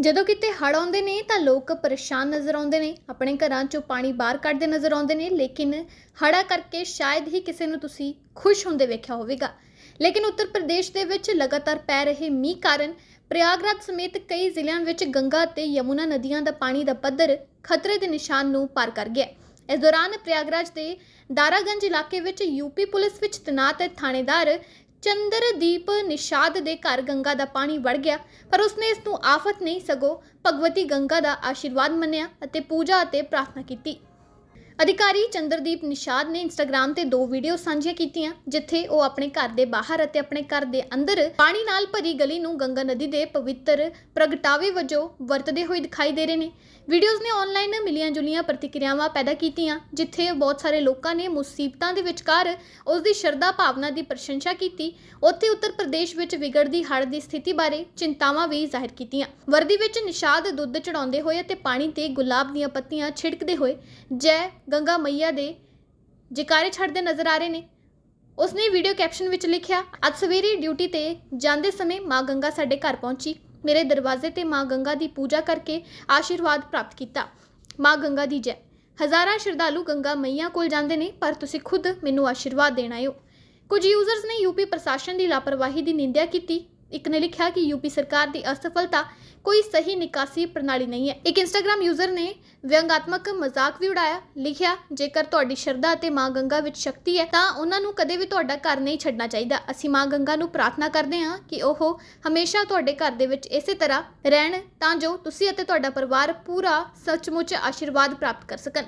ਜਦੋਂ ਕਿਤੇ ਹੜ੍ਹ ਆਉਂਦੇ ਨੇ ਤਾਂ ਲੋਕ ਪਰੇਸ਼ਾਨ ਨਜ਼ਰ ਆਉਂਦੇ ਨੇ, ਆਪਣੇ ਘਰਾਂ 'ਚੋਂ ਪਾਣੀ ਬਾਹਰ ਕੱਢਦੇ ਨਜ਼ਰ ਆਉਂਦੇ ਨੇ, ਲੇਕਿਨ ਹੜ੍ਹਾਂ ਕਰਕੇ ਸ਼ਾਇਦ ਹੀ ਕਿਸੇ ਨੂੰ ਤੁਸੀਂ ਖੁਸ਼ ਹੁੰਦੇ ਵੇਖਿਆ ਹੋਵੇਗਾ। ਲੇਕਿਨ ਉੱਤਰ ਪ੍ਰਦੇਸ਼ ਦੇ ਵਿੱਚ ਲਗਾਤਾਰ ਪੈ ਰਹੇ ਮੀਂਹ ਕਾਰਨ ਪ੍ਰਯਾਗਰਾਜ ਸਮੇਤ ਕਈ ਜ਼ਿਲ੍ਹਿਆਂ ਵਿੱਚ ਗੰਗਾ ਅਤੇ ਯਮੁਨਾ ਨਦੀਆਂ ਦਾ ਪਾਣੀ ਦਾ ਪੱਧਰ ਖਤਰੇ ਦੇ ਨਿਸ਼ਾਨ ਨੂੰ ਪਾਰ ਕਰ ਗਿਆ। ਇਸ ਦੌਰਾਨ ਪ੍ਰਯਾਗਰਾਜ ਦੇ ਦਾਰਾਗੰਜ ਇਲਾਕੇ ਵਿੱਚ ਯੂਪੀ ਪੁਲਿਸ ਵਿੱਚ ਤੈਨਾਤ ਥਾਣੇਦਾਰ ਚੰਦਰਦੀਪ ਨਿਸ਼ਾਦ ਦੇ ਘਰ ਗੰਗਾ ਦਾ ਪਾਣੀ ਵੜ ਗਿਆ, ਪਰ ਉਸਨੇ ਇਸ ਨੂੰ ਆਫਤ ਨਹੀਂ ਸਗੋ ਭਗਵਤੀ ਗੰਗਾ ਦਾ ਆਸ਼ੀਰਵਾਦ ਮੰਨਿਆ ਅਤੇ ਪੂਜਾ ਅਤੇ ਪ੍ਰਾਰਥਨਾ ਕੀਤੀ। ਅਧਿਕਾਰੀ ਚੰਦਰਦੀਪ ਨਿਸ਼ਾਦ ਨੇ ਇੰਸਟਾਗ੍ਰam ਤੇ ਦੋ ਵੀਡੀਓ ਸਾਂਝੀਆਂ ਕੀਤੀਆਂ, ਜਿੱਥੇ ਉਹ ਆਪਣੇ ਘਰ ਦੇ ਬਾਹਰ ਅਤੇ ਆਪਣੇ ਘਰ ਦੇ ਅੰਦਰ ਪਾਣੀ ਨਾਲ ਭਰੀ ਗਲੀ ਨੂੰ ਗੰਗਾ ਨਦੀ ਦੇ ਪਵਿੱਤਰ ਪ੍ਰਗਟਾਵੇ ਵਜੋਂ ਵਰਤਦੇ ਹੋਏ ਦਿਖਾਈ ਦੇ ਰਹੇ ਨੇ। ਵੀਡੀਓਜ਼ ਨੇ ਆਨਲਾਈਨ ਮਿਲੀਆਂ ਜੁਲੀਆਂ ਪ੍ਰਤੀਕਿਰਿਆਵਾਂ ਪੈਦਾ ਕੀਤੀਆਂ, ਜਿੱਥੇ ਬਹੁਤ ਸਾਰੇ ਲੋਕਾਂ ਨੇ ਮੁਸੀਬਤਾਂ ਦੇ ਵਿਚਕਾਰ ਉਸ ਦੀ ਸ਼ਰਧਾ ਭਾਵਨਾ ਦੀ ਪ੍ਰਸ਼ੰਸਾ ਕੀਤੀ। ਉੱਥੇ ਉੱਤਰ ਪ੍ਰਦੇਸ਼ ਵਿੱਚ ਵਿਗੜਦੀ ਹੜ੍ਹ ਦੀ ਸਥਿਤੀ ਬਾਰੇ ਚਿੰਤਾਵਾਂ ਵੀ ਜ਼ਾਹਿਰ ਕੀਤੀਆਂ। ਵਰਦੀ ਵਿੱਚ ਨਿਸ਼ਾਦ ਦੁੱਧ ਚੜਾਉਂਦੇ ਹੋਏ ਅਤੇ ਪਾਣੀ ਤੇ ਗੁਲਾਬ ਦੀਆਂ ਪੱਤੀਆਂ ਛਿੜਕਦੇ ਹੋਏ ਜੈ ਗੰਗਾ ਮਈਆ ਦੇ ਜਕਾਰੇ ਛੱਡਦੇ ਨਜ਼ਰ ਆ ਰਹੇ ਨੇ। ਉਸਨੇ ਵੀਡੀਓ ਕੈਪਸ਼ਨ ਵਿੱਚ ਲਿਖਿਆ, ਅੱਜ ਸਵੇਰੇ ਡਿਊਟੀ ਤੇ ਜਾਂਦੇ ਸਮੇਂ ਮਾਂ ਗੰਗਾ ਸਾਡੇ ਘਰ ਪਹੁੰਚੀ। ਮੇਰੇ ਦਰਵਾਜ਼ੇ ਤੇ ਮਾਂ ਗੰਗਾ ਦੀ ਪੂਜਾ ਕਰਕੇ ਆਸ਼ੀਰਵਾਦ ਪ੍ਰਾਪਤ ਕੀਤਾ। ਮਾਂ ਗੰਗਾ ਦੀ ਜੈ। ਹਜ਼ਾਰਾਂ ਸ਼ਰਧਾਲੂ ਗੰਗਾ ਮਈਆ ਕੋਲ ਜਾਂਦੇ ਨੇ, ਪਰ ਤੁਸੀਂ ਖੁਦ ਮੈਨੂੰ ਆਸ਼ੀਰਵਾਦ ਦੇਣ ਹੋ। ਕੁਝ ਯੂਜ਼ਰਸ ਨੇ ਯੂਪੀ ਪ੍ਰਸ਼ਾਸਨ ਦੀ ਲਾਪਰਵਾਹੀ ਦੀ ਨਿੰਦਿਆ ਕੀਤੀ। ਇੱਕ ਨੇ ਲਿਖਿਆ ਕਿ ਯੂਪੀ ਸਰਕਾਰ ਦੀ ਅਸਫਲਤਾ ਕੋਈ ਸਹੀ ਨਿਕਾਸੀ ਪ੍ਰਣਾਲੀ ਨਹੀਂ ਹੈ। ਇੱਕ ਇੰਸਟਾਗ੍ਰam ਯੂਜ਼ਰ ਨੇ ਵਿਅੰਗਾਤਮਕ ਮਜ਼ਾਕ ਵੀ ਉਡਾਇਆ। ਲਿਖਿਆ, ਜੇਕਰ ਤੁਹਾਡੀ ਸ਼ਰਧਾ ਅਤੇ ਮਾਂ ਗੰਗਾ ਵਿੱਚ ਸ਼ਕਤੀ ਹੈ, ਤਾਂ ਉਹਨਾਂ ਨੂੰ ਕਦੇ ਵੀ ਤੁਹਾਡਾ ਘਰ ਨਹੀਂ ਛੱਡਣਾ ਚਾਹੀਦਾ। ਅਸੀਂ ਮਾਂ ਗੰਗਾ ਨੂੰ ਪ੍ਰਾਰਥਨਾ ਕਰਦੇ ਹਾਂ ਕਿ ਉਹ ਹਮੇਸ਼ਾ ਤੁਹਾਡੇ ਘਰ ਦੇ ਵਿੱਚ ਇਸੇ ਤਰ੍ਹਾਂ ਰਹਿਣ, ਤਾਂ ਜੋ ਤੁਸੀਂ ਅਤੇ ਤੁਹਾਡਾ ਪਰਿਵਾਰ ਪੂਰਾ ਸੱਚਮੁੱਚ ਆਸ਼ੀਰਵਾਦ ਪ੍ਰਾਪਤ ਕਰ ਸਕਣ।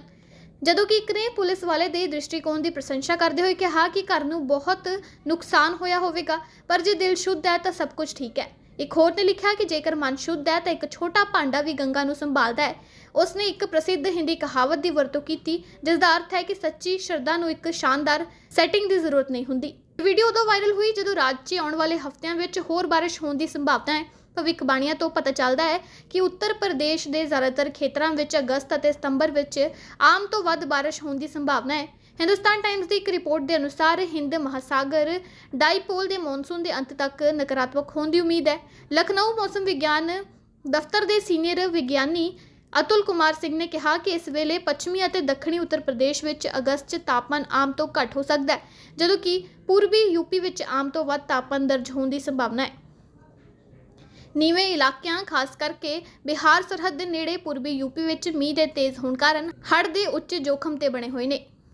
ਜਦੋਂ ਕਿ ਇੱਕ ਨੇ ਪੁਲਿਸ ਵਾਲੇ ਦੇ ਦ੍ਰਿਸ਼ਟੀਕੋਣ ਦੀ ਪ੍ਰਸ਼ੰਸਾ ਕਰਦੇ ਹੋਏ ਕਿਹਾ ਕਿ ਘਰ ਨੂੰ ਬਹੁਤ ਨੁਕਸਾਨ ਹੋਇਆ ਹੋਵੇਗਾ, ਪਰ ਜੇ ਦਿਲ ਸ਼ੁੱਧ ਹੈ ਤਾਂ ਸਭ ਕੁਝ ਠੀਕ ਹੈ। ਇੱਕ ਹੋਰ ਨੇ ਲਿਖਿਆ ਕਿ ਜੇਕਰ ਮਨ ਸ਼ੁੱਧ ਹੈ ਤਾਂ ਇੱਕ ਛੋਟਾ ਭਾਂਡਾ ਵੀ ਗੰਗਾ ਨੂੰ ਸੰਭਾਲਦਾ ਹੈ। ਉਸਨੇ ਇੱਕ ਪ੍ਰਸਿੱਧ ਹਿੰਦੀ ਕਹਾਵਤ ਦੀ ਵਰਤੋਂ ਕੀਤੀ, ਜਿਸ ਦਾ ਅਰਥ ਹੈ ਕਿ ਸੱਚੀ ਸ਼ਰਧਾ ਨੂੰ ਇੱਕ ਸ਼ਾਨਦਾਰ ਸੈਟਿੰਗ ਦੀ ਜ਼ਰੂਰਤ ਨਹੀਂ ਹੁੰਦੀ। ਵੀਡੀਓ ਉਦੋਂ ਵਾਇਰਲ ਹੋਈ ਜਦੋਂ ਰਾਜ 'ਚ ਆਉਣ ਵਾਲੇ ਹਫ਼ਤਿਆਂ ਵਿੱਚ ਹੋਰ ਬਾਰਿਸ਼ ਹੋਣ ਦੀ ਸੰਭਾਵਨਾ ਹੈ। ਭਵਿੱਖਬਾਣੀਆਂ ਤੋਂ ਪਤਾ ਚੱਲਦਾ ਹੈ ਕਿ ਉੱਤਰ ਪ੍ਰਦੇਸ਼ ਦੇ ਜ਼ਿਆਦਾਤਰ ਖੇਤਰਾਂ ਵਿੱਚ ਅਗਸਤ ਅਤੇ ਸਤੰਬਰ ਵਿੱਚ ਆਮ ਤੋਂ ਵੱਧ ਬਾਰਿਸ਼ ਹੋਣ ਦੀ ਸੰਭਾਵਨਾ ਹੈ। ਹਿੰਦੁਸਤਾਨ ਟਾਈਮਜ਼ ਦੀ ਇੱਕ ਰਿਪੋਰਟ ਦੇ ਅਨੁਸਾਰ ਹਿੰਦ ਮਹਾਸਾਗਰ ਡਾਈਪੋਲ ਦੇ ਮੌਨਸੂਨ ਦੇ ਅੰਤ ਤੱਕ ਨਕਾਰਾਤਮਕ ਹੋਣ ਦੀ ਉਮੀਦ ਹੈ। ਲਖਨਊ ਮੌਸਮ ਵਿਗਿਆਨ ਦਫ਼ਤਰ ਦੇ ਸੀਨੀਅਰ ਵਿਗਿਆਨੀ ਅਤੁਲ ਕੁਮਾਰ ਸਿੰਘ ਨੇ ਕਿਹਾ ਕਿ ਇਸ ਵੇਲੇ ਪੱਛਮੀ ਅਤੇ ਦੱਖਣੀ ਉੱਤਰ ਪ੍ਰਦੇਸ਼ ਵਿੱਚ ਅਗਸਤ 'ਚ ਤਾਪਮਾਨ ਆਮ ਤੋਂ ਘੱਟ ਹੋ ਸਕਦਾ ਹੈ, ਜਦੋਂ ਕਿ ਪੂਰਬੀ ਯੂਪੀ ਵਿੱਚ ਆਮ ਤੋਂ ਵੱਧ ਤਾਪਮਾਨ ਦਰਜ ਹੋਣ ਦੀ ਸੰਭਾਵਨਾ ਹੈ। ਨੀਵੇਂ ਇਲਾਕਿਆਂ, ਖਾਸ ਕਰਕੇ ਬਿਹਾਰ ਸਰਹੱਦ ਦੇ ਨੇੜੇ, ਪੂਰਬੀ ਯੂਪੀ ਵਿੱਚ ਮੀਂਹ ਦੇ ਤੇਜ਼ ਹੋਣ ਕਾਰਨ ਹੜ੍ਹ ਦੇ ਉੱਚ ਜੋਖਮ ਤੇ ਬਣੇ ਹੋਏ ਨੇ।